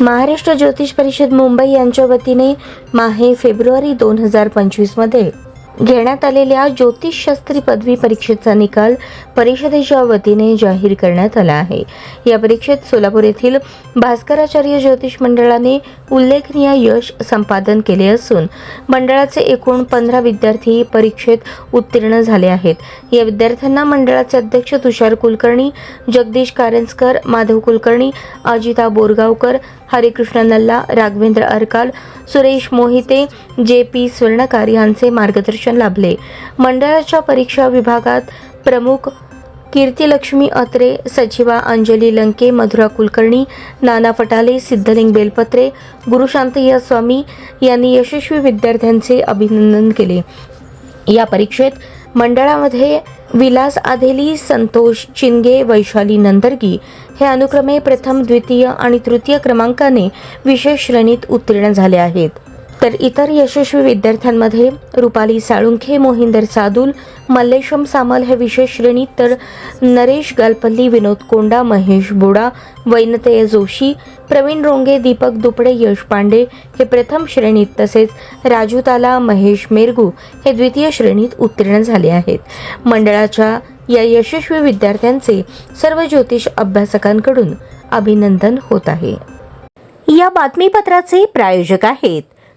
महाराष्ट्र ज्योतिष परिषद मुंबई यांच्या वतीने माहे फेब्रुवारी दोन हजार पंचवीसमध्ये घेण्यात आलेल्या ज्योतिषशास्त्री पदवी परीक्षेचा निकाल परिषदेच्या वतीने जाहीर करण्यात आला आहे. या परीक्षेत सोलापूर येथील भास्कराचार्य ज्योतिष मंडळाने उल्लेखनीय यश संपादन केले असून मंडळाचे एकूण पंधरा विद्यार्थी परीक्षेत उत्तीर्ण झाले आहेत. या विद्यार्थ्यांना मंडळाचे अध्यक्ष तुषार कुलकर्णी जगदीश कारंजकर माधव कुलकर्णी अजिता बोरगावकर हरिकृष्ण नल्ला राघवेंद्र अरकाल सुरेश मोहिते जे पी स्वर्णकार यांचे मार्गदर्शन लाभले. मंडळाच्या परीक्षा विभागात प्रमुख कीर्तिलक्ष्मी अत्रे सचिवा अंजली लंके मधुरा कुलकर्णी नाना फटाले सिद्धलिंग बेलपत्रे गुरुशांतय्या स्वामी यांनी यशस्वी विद्यार्थ्यांचे अभिनंदन केले. या परीक्षेत मंडळामध्ये विलास आधेली संतोष चिंगे वैशाली नंदरगी हे अनुक्रमे प्रथम द्वितीय आणि तृतीय क्रमांकाने विशेष श्रेणीत उत्तीर्ण झाले आहेत. तर इतर यशस्वी विद्यार्थ्यांमध्ये रुपाली साळुंखे मोहिंदर सादुल मल्लेशम सामल हे विशेष श्रेणीत तर नरेश गालपल्ली विनोद कोंडा महेश बोडा वैनतेय जोशी प्रवीण रोंगे दीपक दुपडे यश पांडे हे प्रथम श्रेणीत तसेच राजू ताला महेश मेरगू हे द्वितीय श्रेणीत उत्तीर्ण झाले आहेत. मंडळाच्या या यशस्वी विद्यार्थ्यांचे सर्व ज्योतिष अभ्यासकांकडून अभिनंदन होत आहे. या बातमीपत्राचे प्रायोजक आहेत